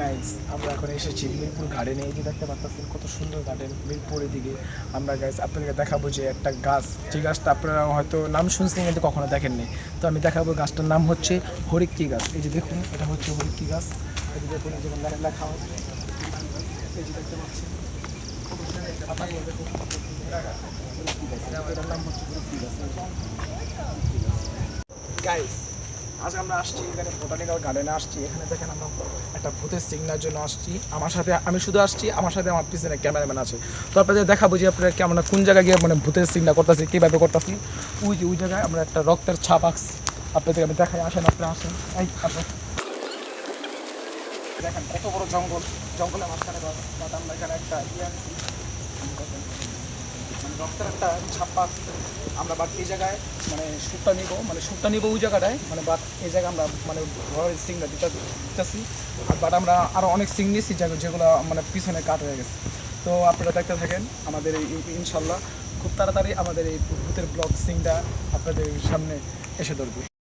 Guys আমরা এখন এসেছি মিরপুর গার্ডেনে এই যে দেখতে পাচ্ছেন কত সুন্দর গার্ডেন মিরপুরের দিকে আমরা গাইজ আপনাদেরকে দেখাবো যে একটা গাছ। যে গাছটা আপনারা হয়তো নাম শুনছেন কিন্তু কখনো দেখেননি। তো আমি দেখাবো গাছটার নাম হচ্ছে হরিক্কি গাছ। এই যে দেখুন, এটা হচ্ছে হরিক্কি গাছ। এই যে দেখুন, এই যে গাড়ি লেখা হচ্ছে এই যে দেখতে পাচ্ছেন। কত আজ আমরা আসছি এখানে বোটানিক্যাল গার্ডেনে আসছি। এখানে দেখেন আমরা একটা ভূতের সিগনার জন্য আসছি। আমার সাথে, আমি শুধু আসছি, আমার সাথে আমার পিছনে ক্যামেরাম্যান আছে। তো আপনাদের দেখাবো যে আপনারা কি আমরা কোন জায়গায় গিয়ে মানে ভূতের সিগনা করতেছি, কীভাবে করতেছি। ওই যে, ওই জায়গায় আমরা একটা রক্তের ছাপ আঁকছি। আপনাদের আমি দেখাই, আসেন, আপনারা আসেন। এই আসেন দেখেন কত বড় জঙ্গল। জঙ্গলে মাঝখানে আমরা এখানে একটা ইয়ে রক্তের একটা ছাপ্পা আমরা বাট এই জায়গায় মানে শ্যুটটা নিব মানে শ্যুটটা নিব ওই জায়গাটায় মানে বাট এই জায়গায় আমরা মানে ঘরের সিংটা দিতে দিতেছি। বাট আমরা আরও অনেক সিং নিয়েছি যেগুলো মানে পিছনে কাট হয়ে গেছে। তো আপনারা দেখতে থাকেন আমাদের এই এই- ইনশাল্লাহ। খুব তাড়াতাড়ি আমাদের এই ভূতের ব্লগ সিংটা আপনাদের সামনে এসে ধরবে।